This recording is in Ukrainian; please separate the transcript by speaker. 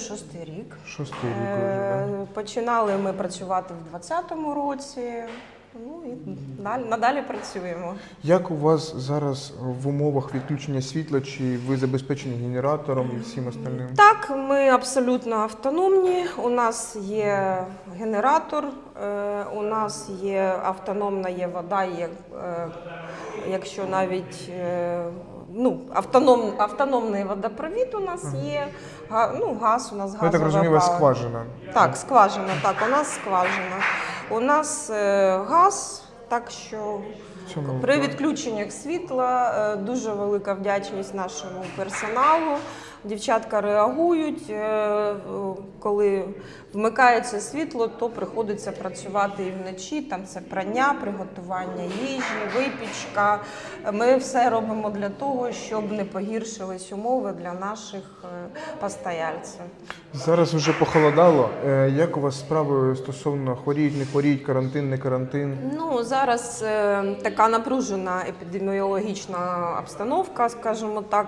Speaker 1: Шостий рік.
Speaker 2: Шостий рік вже.
Speaker 1: Е, Починали ми працювати в 2020 році. Ну і далі, надалі працюємо.
Speaker 2: Як у вас зараз в умовах відключення світла, чи ви забезпечені генератором і всім остальним?
Speaker 1: Так, ми абсолютно автономні. У нас є генератор, е, у нас є автономна є вода, є, е, якщо навіть е, ну, автоном, автономний водопровід у нас є, га- ну, газ у нас
Speaker 2: газ я так розумію, скважина.
Speaker 1: Так, скважина, так, у нас скважина. У нас е, газ, так що при відключеннях світла е, дуже велика вдячність нашому персоналу. Дівчатка реагують. е, Коли вмикається світло, то приходиться працювати і вночі. Там це прання, приготування їжі, випічка. Ми все робимо для того, щоб не погіршились умови для наших е, постояльців.
Speaker 2: Зараз вже похолодало. Е, Як у вас справи стосовно хворіють, не хворіють, карантин, не карантин?
Speaker 1: Ну зараз така напружена епідеміологічна обстановка, скажімо так.